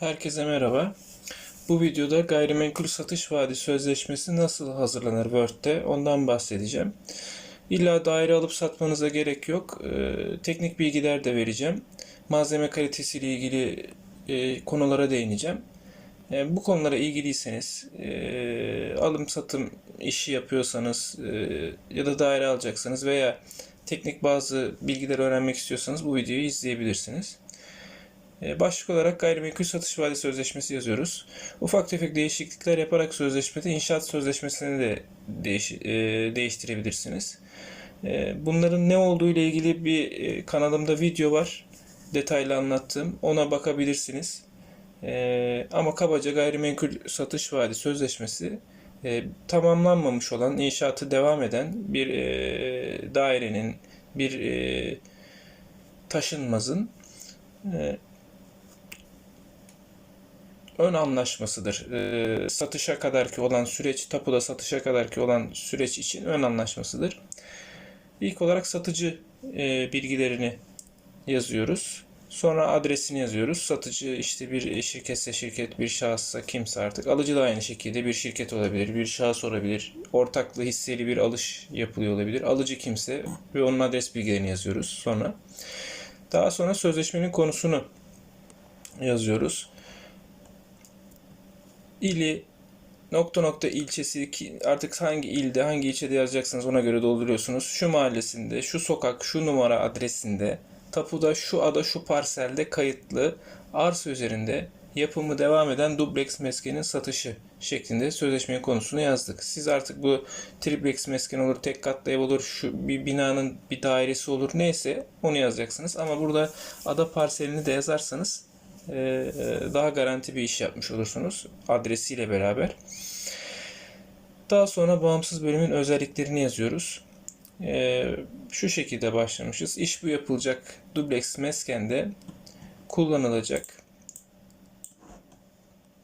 Herkese merhaba. Bu videoda gayrimenkul satış vaadi sözleşmesi nasıl hazırlanır Word'de ondan bahsedeceğim. İlla daire alıp satmanıza gerek yok. Ee, teknik bilgiler de vereceğim. Malzeme kalitesiyle ilgili e, konulara değineceğim. E, bu konulara ilgiliyseniz, e, alım satım işi yapıyorsanız e, ya da daire alacaksanız veya teknik bazı bilgiler öğrenmek istiyorsanız bu videoyu izleyebilirsiniz. E, Başlık olarak gayrimenkul satış vaadi sözleşmesi yazıyoruz. Ufak tefek değişiklikler yaparak sözleşmede inşaat sözleşmesini de değiş, e, değiştirebilirsiniz. E, bunların ne olduğu ile ilgili bir kanalımda video var. Detaylı anlattığım. Ona bakabilirsiniz. Ama kabaca gayrimenkul satış vaadi sözleşmesi tamamlanmamış olan, inşaatı devam eden bir dairenin, bir taşınmazın ön anlaşmasıdır. E, satışa kadarki olan süreç, tapuda satışa kadarki olan süreç için ön anlaşmasıdır. İlk olarak satıcı e, bilgilerini yazıyoruz. Sonra adresini yazıyoruz. Satıcı işte bir şirketse şirket, bir şahıssa kimse artık. Alıcı da aynı şekilde bir şirket olabilir, bir şahıs olabilir. Ortaklı hisseli bir alış yapılıyor olabilir. Alıcı kimse ve onun adres bilgilerini yazıyoruz sonra. Daha sonra sözleşmenin konusunu yazıyoruz ili nokta nokta ilçesi ki artık hangi ilde hangi ilçede yazacaksınız ona göre dolduruyorsunuz. Şu mahallesinde, şu sokak, şu numara adresinde, tapuda şu ada şu parselde kayıtlı arsa üzerinde yapımı devam eden dubleks meskenin satışı şeklinde sözleşmenin konusunu yazdık. Siz artık bu triplex mesken olur, tek katlı ev olur, şu bir binanın bir dairesi olur neyse onu yazacaksınız. Ama burada ada parselini de yazarsanız daha garanti bir iş yapmış olursunuz adresiyle beraber. Daha sonra bağımsız bölümün özelliklerini yazıyoruz. E, şu şekilde başlamışız. İş bu yapılacak dubleks meskende kullanılacak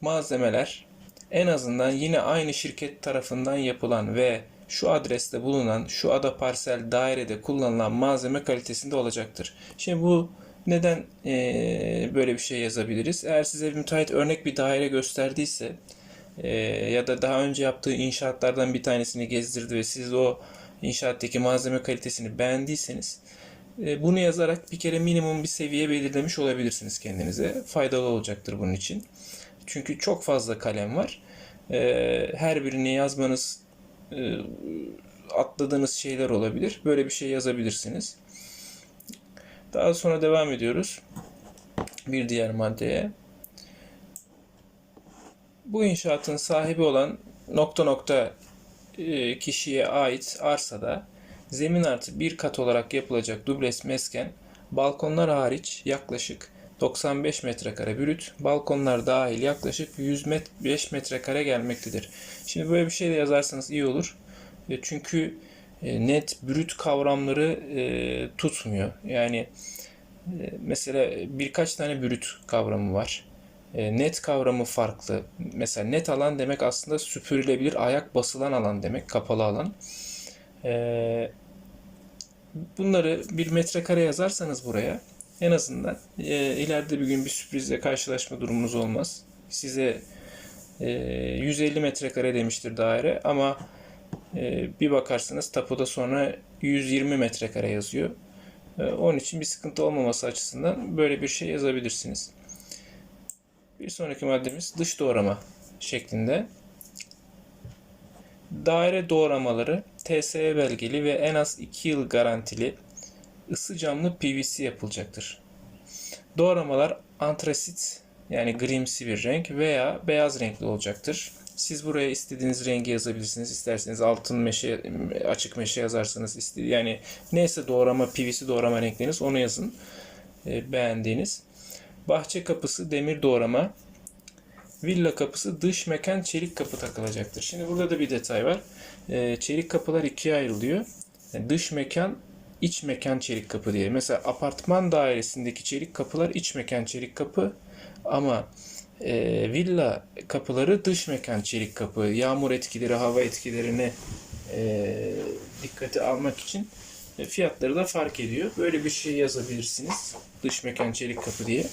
malzemeler en azından yine aynı şirket tarafından yapılan ve şu adreste bulunan şu ada parsel dairede kullanılan malzeme kalitesinde olacaktır. Şimdi bu neden e, böyle bir şey yazabiliriz? Eğer size bir müteahhit örnek bir daire gösterdiyse e, ya da daha önce yaptığı inşaatlardan bir tanesini gezdirdi ve siz o inşaattaki malzeme kalitesini beğendiyseniz e, bunu yazarak bir kere minimum bir seviye belirlemiş olabilirsiniz kendinize. Faydalı olacaktır bunun için. Çünkü çok fazla kalem var. E, her birini yazmanız e, atladığınız şeyler olabilir. Böyle bir şey yazabilirsiniz. Daha sonra devam ediyoruz. Bir diğer maddeye. Bu inşaatın sahibi olan nokta nokta e, kişiye ait arsada zemin artı bir kat olarak yapılacak dubles mesken balkonlar hariç yaklaşık 95 metrekare brüt, balkonlar dahil yaklaşık 105 metrekare gelmektedir. Şimdi böyle bir şey de yazarsanız iyi olur. E, çünkü net brüt kavramları e, tutmuyor. Yani e, mesela birkaç tane brüt kavramı var. E, net kavramı farklı. Mesela net alan demek aslında süpürülebilir ayak basılan alan demek, kapalı alan. E, bunları bir metrekare yazarsanız buraya en azından e, ileride bir gün bir sürprizle karşılaşma durumunuz olmaz. Size e, 150 metrekare demiştir daire ama e, bir bakarsınız tapuda sonra 120 metrekare yazıyor. E, onun için bir sıkıntı olmaması açısından böyle bir şey yazabilirsiniz. Bir sonraki maddemiz dış doğrama şeklinde. Daire doğramaları TSE belgeli ve en az 2 yıl garantili ısı camlı PVC yapılacaktır. Doğramalar antrasit yani grimsi bir renk veya beyaz renkli olacaktır. Siz buraya istediğiniz rengi yazabilirsiniz. İsterseniz altın meşe, açık meşe yazarsanız yani neyse doğrama, PVC doğrama renkleriniz onu yazın. E, beğendiğiniz. Bahçe kapısı demir doğrama. Villa kapısı dış mekan çelik kapı takılacaktır. Şimdi burada da bir detay var. E, çelik kapılar ikiye ayrılıyor. Yani dış mekan iç mekan çelik kapı diye. Mesela apartman dairesindeki çelik kapılar iç mekan çelik kapı ama e, villa kapıları dış mekan çelik kapı. Yağmur etkileri, hava etkilerini e, dikkate almak için fiyatları da fark ediyor. Böyle bir şey yazabilirsiniz. Dış mekan çelik kapı diye.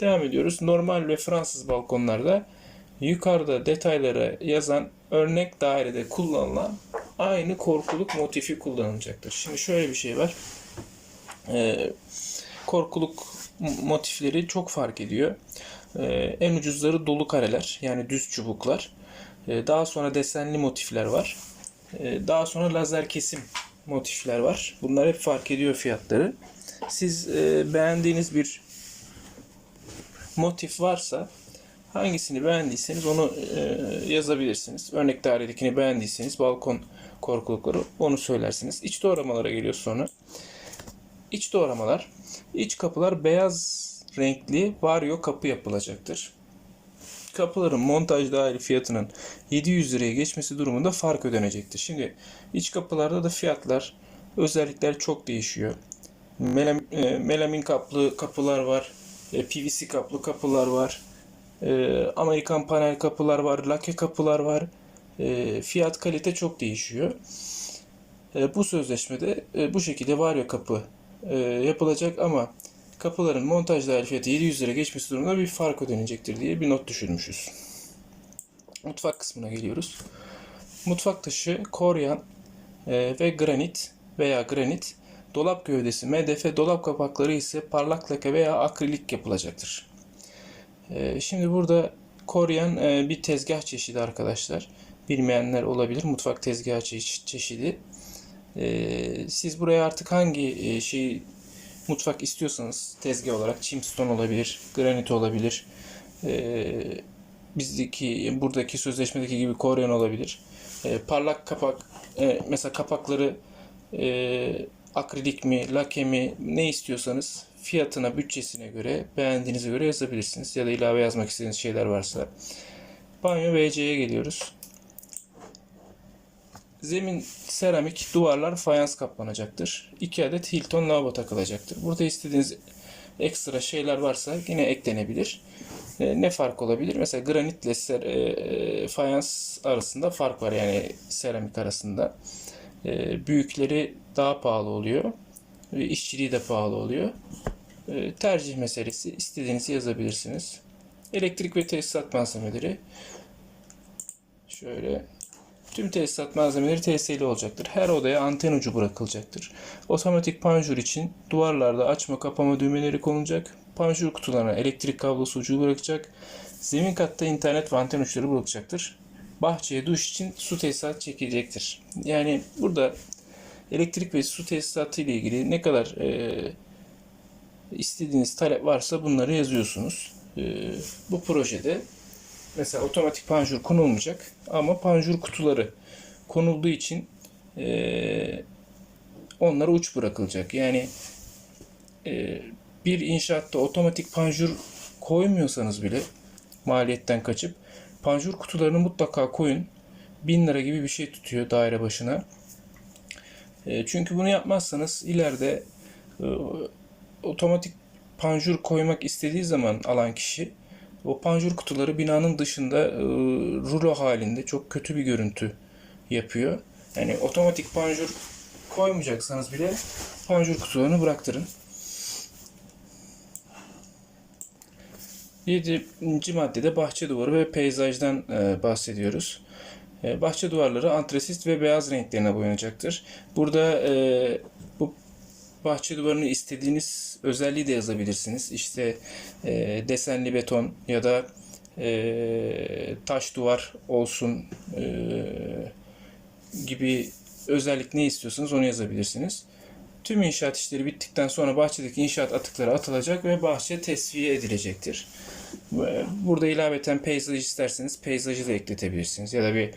Devam ediyoruz. Normal ve Fransız balkonlarda yukarıda detayları yazan örnek dairede kullanılan aynı korkuluk motifi kullanılacaktır. Şimdi şöyle bir şey var. Ee, korkuluk motifleri çok fark ediyor. Ee, en ucuzları dolu kareler yani düz çubuklar. Ee, daha sonra desenli motifler var. Ee, daha sonra lazer kesim motifler var. Bunlar hep fark ediyor fiyatları. Siz e, beğendiğiniz bir motif varsa hangisini beğendiyseniz onu e, yazabilirsiniz. Örnek dairedekini beğendiyseniz balkon korkulukları onu söylersiniz. İç doğramalara geliyor sonra. İç doğramalar. İç kapılar beyaz renkli varyo kapı yapılacaktır. Kapıların montaj dahil fiyatının 700 liraya geçmesi durumunda fark ödenecektir. Şimdi iç kapılarda da fiyatlar, özellikler çok değişiyor. Melam, e, melamin kaplı kapılar var, e, PVC kaplı kapılar var, e, Amerikan panel kapılar var, lake kapılar var. E, fiyat kalite çok değişiyor. E, bu sözleşmede e, bu şekilde varyo kapı e, yapılacak ama kapıların montaj dahil fiyatı 700 lira geçmesi durumunda bir fark ödenecektir diye bir not düşürmüşüz. Mutfak kısmına geliyoruz. Mutfak taşı koryan e, ve granit veya granit, dolap gövdesi MDF, dolap kapakları ise parlak lake veya akrilik yapılacaktır. E, şimdi burada koryan e, bir tezgah çeşidi arkadaşlar. Bilmeyenler olabilir. Mutfak tezgah çe- çeşidi. Siz buraya artık hangi e, şeyi mutfak istiyorsanız tezgah olarak chimstone olabilir, granit olabilir. Ee, bizdeki buradaki sözleşmedeki gibi koryan olabilir. Ee, parlak kapak e, mesela kapakları e, akrilik mi, lake mi ne istiyorsanız fiyatına, bütçesine göre, beğendiğinize göre yazabilirsiniz. Ya da ilave yazmak istediğiniz şeyler varsa. Banyo WC'ye geliyoruz. Zemin seramik, duvarlar fayans kaplanacaktır. 2 adet Hilton lavabo takılacaktır. Burada istediğiniz ekstra şeyler varsa yine eklenebilir. E, ne fark olabilir? Mesela granitle ser- e, fayans arasında fark var yani seramik arasında. E, büyükleri daha pahalı oluyor. Ve işçiliği de pahalı oluyor. E, tercih meselesi. istediğinizi yazabilirsiniz. Elektrik ve tesisat malzemeleri. Şöyle Tüm tesisat malzemeleri TS'li olacaktır. Her odaya anten ucu bırakılacaktır. Otomatik panjur için duvarlarda açma kapama düğmeleri konulacak. Panjur kutularına elektrik kablosu ucu bırakacak. Zemin katta internet ve anten uçları bırakacaktır. Bahçeye duş için su tesisat çekilecektir. Yani burada elektrik ve su tesisatı ile ilgili ne kadar e, istediğiniz talep varsa bunları yazıyorsunuz. E, bu projede mesela otomatik panjur konulmayacak ama panjur kutuları konulduğu için e, onlara uç bırakılacak. Yani e, bir inşaatta otomatik panjur koymuyorsanız bile maliyetten kaçıp panjur kutularını mutlaka koyun. 1000 lira gibi bir şey tutuyor daire başına. E, çünkü bunu yapmazsanız ileride e, otomatik panjur koymak istediği zaman alan kişi o panjur kutuları binanın dışında e, rulo halinde çok kötü bir görüntü yapıyor. Yani otomatik panjur koymayacaksanız bile panjur kutularını bıraktırın. Yedinci maddede bahçe duvarı ve peyzajdan e, bahsediyoruz. E, bahçe duvarları antresit ve beyaz renklerine boyanacaktır. Burada e, bahçe duvarını istediğiniz özelliği de yazabilirsiniz. İşte e, desenli beton ya da e, taş duvar olsun e, gibi özellik ne istiyorsanız onu yazabilirsiniz. Tüm inşaat işleri bittikten sonra bahçedeki inşaat atıkları atılacak ve bahçe tesviye edilecektir. Burada ilaveten peyzaj isterseniz peyzajı da ekletebilirsiniz. Ya da bir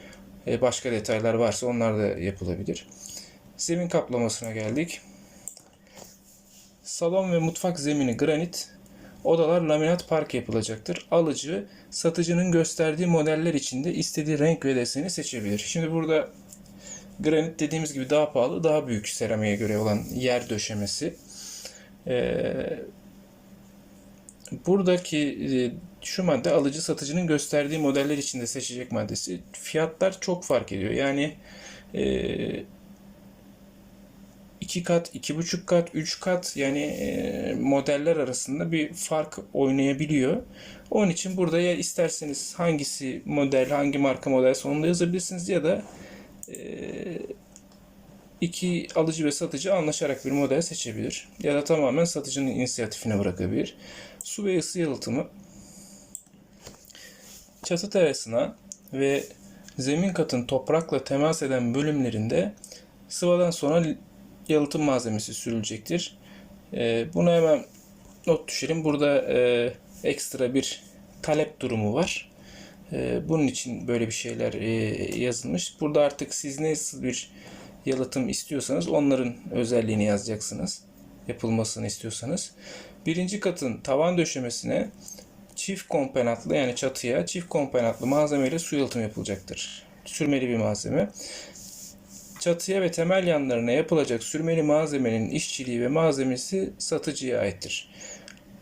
e, başka detaylar varsa onlar da yapılabilir. Zemin kaplamasına geldik. Salon ve mutfak zemini granit, odalar laminat park yapılacaktır. Alıcı, satıcının gösterdiği modeller içinde istediği renk ve deseni seçebilir. Şimdi burada granit dediğimiz gibi daha pahalı, daha büyük seramiğe göre olan yer döşemesi. Ee, buradaki e, şu madde alıcı satıcının gösterdiği modeller içinde seçecek maddesi. Fiyatlar çok fark ediyor. Yani e, 2 kat, 2,5 kat, 3 kat yani e, modeller arasında bir fark oynayabiliyor. Onun için burada ya isterseniz hangisi model, hangi marka model sonunda yazabilirsiniz ya da e, iki alıcı ve satıcı anlaşarak bir model seçebilir. Ya da tamamen satıcının inisiyatifine bırakabilir. Su ve ısı yalıtımı çatı terasına ve zemin katın toprakla temas eden bölümlerinde sıvadan sonra yalıtım malzemesi sürülecektir. Ee, Buna hemen not düşelim. Burada e, ekstra bir talep durumu var. Ee, Bunun için böyle bir şeyler e, yazılmış. Burada artık siz nasıl bir yalıtım istiyorsanız onların özelliğini yazacaksınız. Yapılmasını istiyorsanız. Birinci katın tavan döşemesine çift komponentli yani çatıya çift komponentli malzemeyle su yalıtımı yapılacaktır. Sürmeli bir malzeme. Çatıya ve temel yanlarına yapılacak sürmeli malzemenin işçiliği ve malzemesi satıcıya aittir.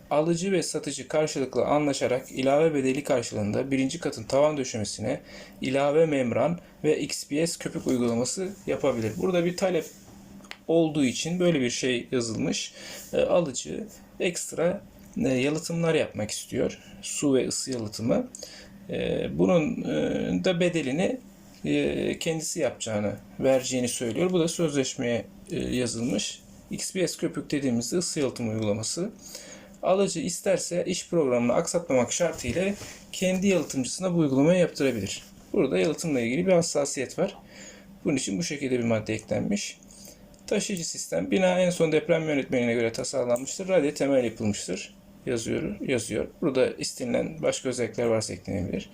Alıcı ve satıcı karşılıklı anlaşarak ilave bedeli karşılığında birinci katın tavan döşemesine ilave membran ve XPS köpük uygulaması yapabilir. Burada bir talep olduğu için böyle bir şey yazılmış. E, alıcı ekstra e, yalıtımlar yapmak istiyor. Su ve ısı yalıtımı. E, bunun e, da bedelini kendisi yapacağını, vereceğini söylüyor. Bu da sözleşmeye e, yazılmış. XPS köpük dediğimizde ısı yalıtım uygulaması. Alıcı isterse iş programını aksatmamak şartıyla kendi yalıtımcısına bu uygulamayı yaptırabilir. Burada yalıtımla ilgili bir hassasiyet var. Bunun için bu şekilde bir madde eklenmiş. Taşıyıcı sistem bina en son deprem yönetmeliğine göre tasarlanmıştır. Radyo temel yapılmıştır. Yazıyor, yazıyor. Burada istenilen başka özellikler varsa eklenebilir.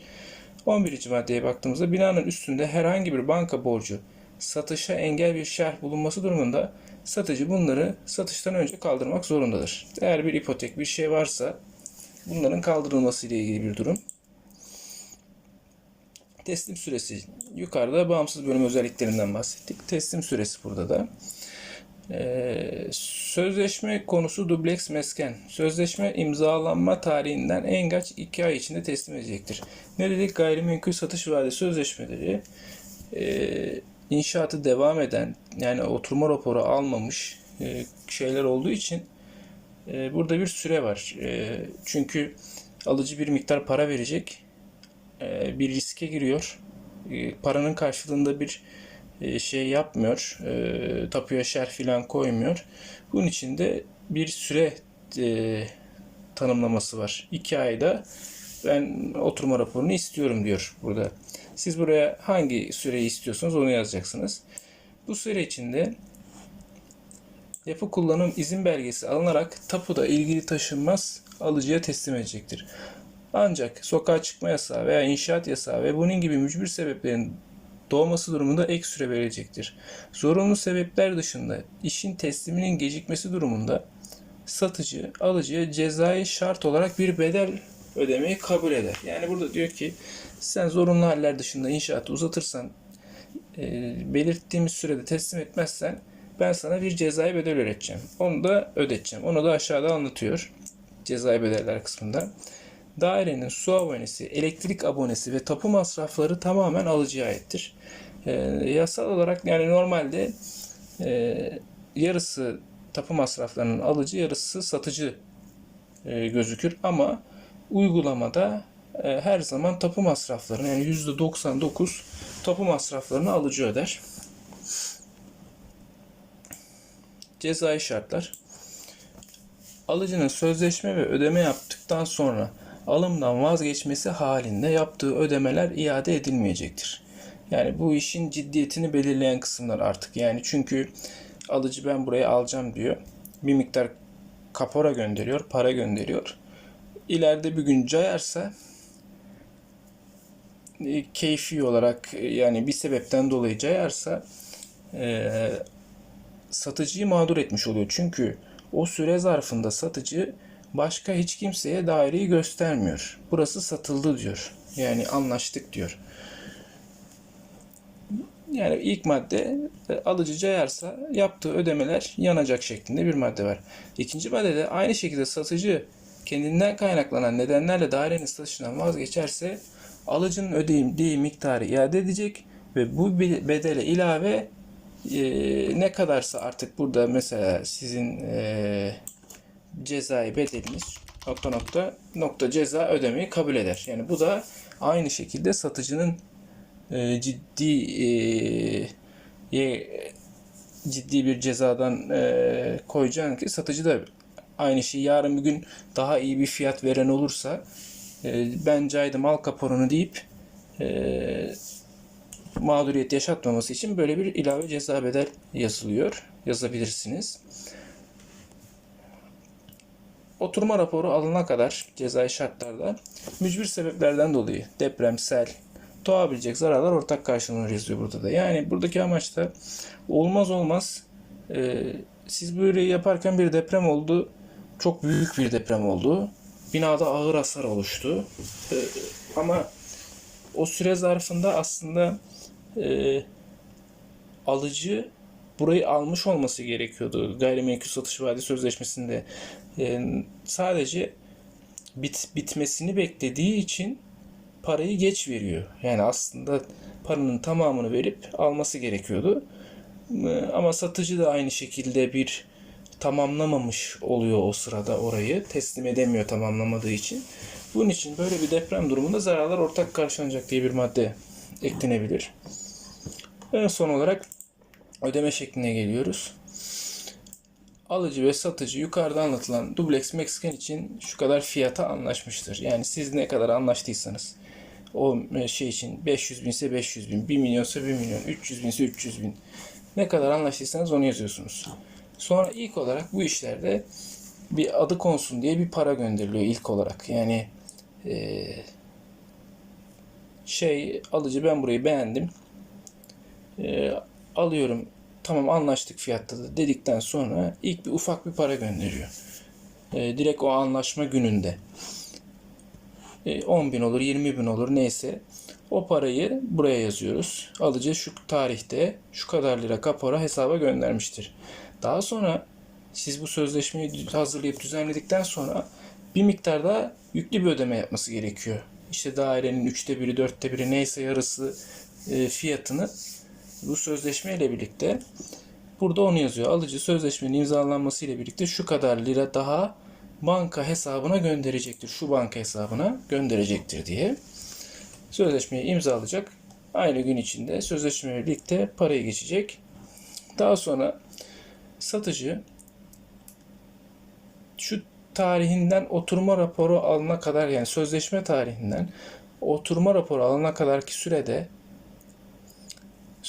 11. maddeye baktığımızda binanın üstünde herhangi bir banka borcu satışa engel bir şerh bulunması durumunda satıcı bunları satıştan önce kaldırmak zorundadır. Eğer bir ipotek bir şey varsa bunların kaldırılması ile ilgili bir durum. Teslim süresi yukarıda bağımsız bölüm özelliklerinden bahsettik. Teslim süresi burada da. Ee, sözleşme konusu dubleks mesken. Sözleşme imzalanma tarihinden en geç 2 ay içinde teslim edecektir. Ne dedik? Gayrimenkul satış vade sözleşmeleri e, inşaatı devam eden yani oturma raporu almamış e, şeyler olduğu için e, burada bir süre var. Çünkü alıcı bir miktar para verecek, bir riske giriyor. Paranın karşılığında bir şey yapmıyor, e, tapuya şer filan koymuyor. Bunun için de bir süre e, tanımlaması var. İki ayda ben oturma raporunu istiyorum diyor burada. Siz buraya hangi süreyi istiyorsanız onu yazacaksınız. Bu süre içinde yapı kullanım izin belgesi alınarak tapuda ilgili taşınmaz alıcıya teslim edecektir. Ancak sokağa çıkma yasağı veya inşaat yasağı ve bunun gibi mücbir sebeplerin doğması durumunda ek süre verilecektir. Zorunlu sebepler dışında işin tesliminin gecikmesi durumunda satıcı alıcıya cezai şart olarak bir bedel ödemeyi kabul eder. Yani burada diyor ki sen zorunlu haller dışında inşaatı uzatırsan e, belirttiğimiz sürede teslim etmezsen ben sana bir cezai bedel ödeteceğim. Onu da ödeteceğim. Onu da aşağıda anlatıyor. Cezai bedeller kısmında. Dairenin su abonesi, elektrik abonesi ve tapu masrafları tamamen alıcıya aittir. E, yasal olarak yani normalde e, yarısı tapu masraflarının alıcı, yarısı satıcı e, gözükür ama uygulamada e, her zaman tapu masraflarını yani %99 tapu masraflarını alıcı öder. Cezai şartlar. Alıcının sözleşme ve ödeme yaptıktan sonra alımdan vazgeçmesi halinde yaptığı ödemeler iade edilmeyecektir. Yani bu işin ciddiyetini belirleyen kısımlar artık. Yani çünkü alıcı ben buraya alacağım diyor. Bir miktar kapora gönderiyor, para gönderiyor. İleride bir gün cayarsa e, keyfi olarak e, yani bir sebepten dolayı cayarsa e, satıcıyı mağdur etmiş oluyor. Çünkü o süre zarfında satıcı başka hiç kimseye daireyi göstermiyor. Burası satıldı diyor. Yani anlaştık diyor. Yani ilk madde e, alıcı cayarsa yaptığı ödemeler yanacak şeklinde bir madde var. İkinci maddede aynı şekilde satıcı kendinden kaynaklanan nedenlerle dairenin satışından vazgeçerse alıcının ödediği miktarı iade edecek ve bu bedele ilave Ee, ne kadarsa artık burada mesela sizin ee, cezai bedeliniz nokta nokta nokta ceza ödemeyi kabul eder. Yani bu da aynı şekilde satıcının ee, ciddi ye- ciddi bir cezadan ee, koyacağın ki satıcı da aynı şeyi yarın bir gün daha iyi bir fiyat veren olursa ee, ben caydım al kaporunu deyip ee, mağduriyet yaşatmaması için böyle bir ilave ceza bedel yazılıyor. Yazabilirsiniz. Oturma raporu alına kadar cezai şartlarda mücbir sebeplerden dolayı deprem, sel, doğabilecek zararlar ortak karşılanır yazıyor burada da. Yani buradaki amaç da olmaz olmaz e, siz böyle yaparken bir deprem oldu. Çok büyük bir deprem oldu. Binada ağır hasar oluştu. E, ama o süre zarfında aslında e, alıcı burayı almış olması gerekiyordu. Gayrimenkul satış vaadi sözleşmesinde E, sadece bit bitmesini beklediği için parayı geç veriyor. Yani aslında paranın tamamını verip alması gerekiyordu. E, Ama satıcı da aynı şekilde bir tamamlamamış oluyor o sırada orayı. Teslim edemiyor tamamlamadığı için. Bunun için böyle bir deprem durumunda zararlar ortak karşılanacak diye bir madde eklenebilir. En son olarak ödeme şekline geliyoruz. Alıcı ve satıcı yukarıda anlatılan dubleks Mexican için şu kadar fiyata anlaşmıştır. Yani siz ne kadar anlaştıysanız o şey için 500 bin ise 500 bin, 1 milyonsa 1 milyon, 300 bin ise 300 bin. Ne kadar anlaştıysanız onu yazıyorsunuz. Sonra ilk olarak bu işlerde bir adı konsun diye bir para gönderiliyor ilk olarak. Yani eee, şey alıcı ben burayı beğendim. Eee, alıyorum tamam anlaştık fiyatta da dedikten sonra ilk bir ufak bir para gönderiyor. Eee, direkt o anlaşma gününde. E, 10 bin olur, 20 bin olur neyse. O parayı buraya yazıyoruz. Alıcı şu tarihte şu kadar lira kapora hesaba göndermiştir. Daha sonra siz bu sözleşmeyi hazırlayıp düzenledikten sonra bir miktar daha yüklü bir ödeme yapması gerekiyor. İşte dairenin üçte biri, dörtte biri neyse yarısı e, fiyatını bu sözleşmeyle birlikte burada onu yazıyor. Alıcı sözleşmenin imzalanması ile birlikte şu kadar lira daha banka hesabına gönderecektir. Şu banka hesabına gönderecektir diye. Sözleşmeyi imzalayacak. Aynı gün içinde sözleşmeyle birlikte parayı geçecek. Daha sonra satıcı şu tarihinden oturma raporu alana kadar yani sözleşme tarihinden oturma raporu alana kadarki sürede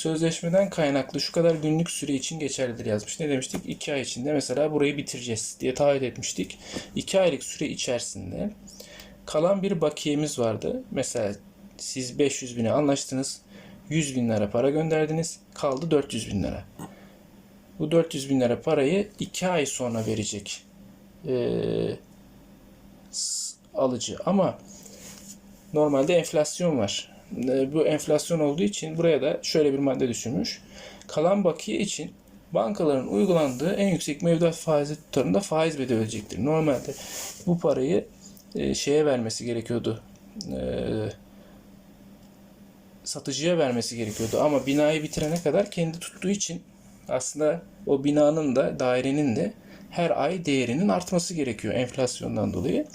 sözleşmeden kaynaklı şu kadar günlük süre için geçerlidir yazmış. Ne demiştik? 2 ay içinde mesela burayı bitireceğiz diye taahhüt etmiştik. 2 aylık süre içerisinde kalan bir bakiyemiz vardı. Mesela siz 500 bine anlaştınız. 100 bin lira para gönderdiniz. Kaldı 400 bin lira. Bu 400 bin lira parayı 2 ay sonra verecek s- alıcı. Ama normalde enflasyon var. Ee, Bu enflasyon olduğu için buraya da şöyle bir madde düşünmüş. Kalan bakiye için bankaların uygulandığı en yüksek mevduat faizi tutarında faiz bedeli ödeyecektir. Normalde bu parayı e, şeye vermesi gerekiyordu. Ee, satıcıya vermesi gerekiyordu. Ama binayı bitirene kadar kendi tuttuğu için aslında o binanın da dairenin de her ay değerinin artması gerekiyor enflasyondan dolayı.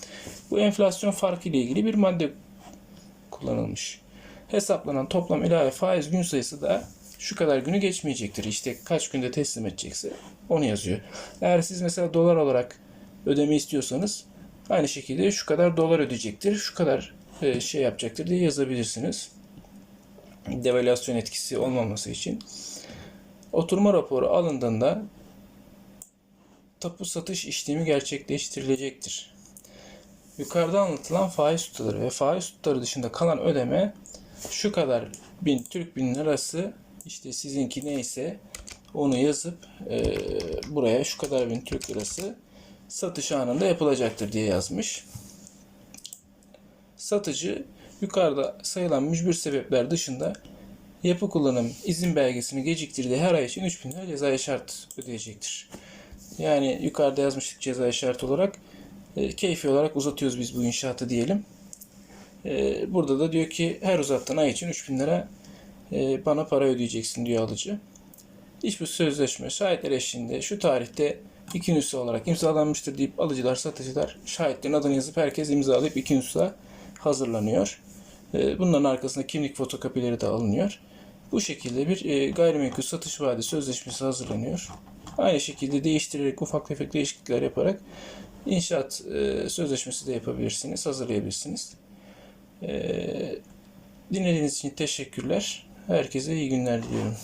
Bu enflasyon farkı ile ilgili bir madde kullanılmış. Hesaplanan toplam ilave faiz gün sayısı da şu kadar günü geçmeyecektir. İşte kaç günde teslim edecekse onu yazıyor. Eğer siz mesela dolar olarak ödeme istiyorsanız aynı şekilde şu kadar dolar ödeyecektir, şu kadar e, şey yapacaktır diye yazabilirsiniz. Devalüasyon etkisi olmaması için. Oturma raporu alındığında tapu satış işlemi gerçekleştirilecektir. Yukarıda anlatılan faiz tutarları ve faiz tutarı dışında kalan ödeme şu kadar bin Türk bin lirası işte sizinki neyse onu yazıp e, buraya şu kadar bin Türk lirası satış anında yapılacaktır diye yazmış. Satıcı yukarıda sayılan mücbir sebepler dışında yapı kullanım izin belgesini geciktirdiği her ay için 3000 lira cezai şart ödeyecektir. Yani yukarıda yazmıştık cezai şart olarak. E, keyfi olarak uzatıyoruz biz bu inşaatı diyelim. E, burada da diyor ki her uzattığın ay için 3000 lira e, bana para ödeyeceksin diyor alıcı. Bu sözleşme şahitler eşliğinde şu tarihte iki nüsha olarak imzalanmıştır deyip alıcılar, satıcılar şahitlerin adını yazıp herkes imzalayıp iki nüsha hazırlanıyor. E, Bunların arkasında kimlik fotokopileri de alınıyor. Bu şekilde bir e, gayrimenkul satış vaadi sözleşmesi hazırlanıyor. Aynı şekilde değiştirerek ufak tefek değişiklikler yaparak inşaat e, sözleşmesi de yapabilirsiniz, hazırlayabilirsiniz. E, dinlediğiniz için teşekkürler. Herkese iyi günler diliyorum.